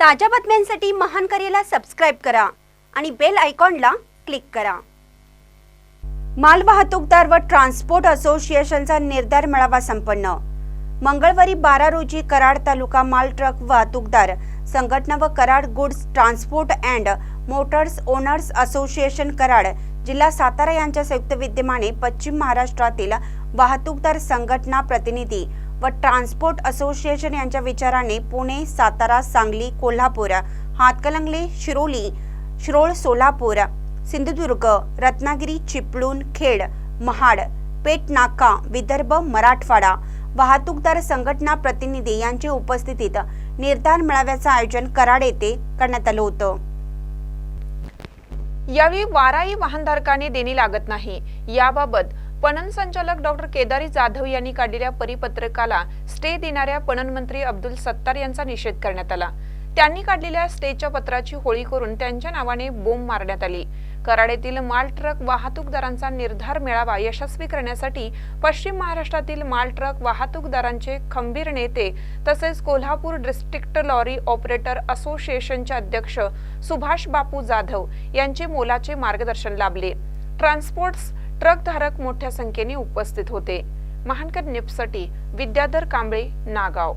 ताज्या बातम्यांसाठी महान करेला सबस्क्राईब करा आणि बेल आयकॉनला क्लिक करा. माल वाहतूकदार व ट्रान्सपोर्ट असोसिएशनचा निर्धार मेळावा संपन्न. मंगळवारी बारा रोजी कराड तालुका माल ट्रक वाहतूकदार संघटना व Karad goods transport and motors owners association Karad जिल्हा सातारा यांच्या संयुक्त विद्यमाने पश्चिम महाराष्ट्रातील वाहतूकदार संघटना प्रतिनिधी व ट्रान्सपोर्ट असोसिएशन यांच्या विचाराने पुणे सातारा सांगली कोल्हापूर हातकलंगले शिरोली शिरोळ सोलापूर सिंधुदुर्ग रत्नागिरी चिपळूण खेड महाड पेट नाका विदर्भ मराठवाडा वाहतूकदार संघटना प्रतिनिधी यांच्या उपस्थितीत निर्धार मेळाव्याचं आयोजन कराड येथे करण्यात आलं होतं. यावेळी वाराही वाहनधारकाने देणी लागत नाही. याबाबत पणन संचालक डॉक्टर केदारी जाधव यांनी काढलेल्या परिपत्रकाला स्टे देणाऱ्या पणन मंत्री अब्दुल सत्तार यांचा निषेध करण्यात आला. त्यांनी काढलेल्या स्टेच्या पत्राची होळी करून त्यांच्या नावाने बोंब मारण्यात आली. कराड येथील माल ट्रक वाहतूकदारांचा निर्धार मेळावा यशस्वी करण्यासाठी पश्चिम महाराष्ट्रातील माल ट्रक वाहतूकदारांचे खंबीर नेते तसेच कोल्हापूर डिस्ट्रिक्ट लॉरी ऑपरेटर असोसिएशनचे अध्यक्ष सुभाष बापू जाधव यांचे मोलाचे मार्गदर्शन लाभले. ट्रान्सपोर्ट्स ट्रकधारक मोठ्या संख्येने उपस्थित होते. महानकर निपसाठी विद्याधर कांबळे नागाव.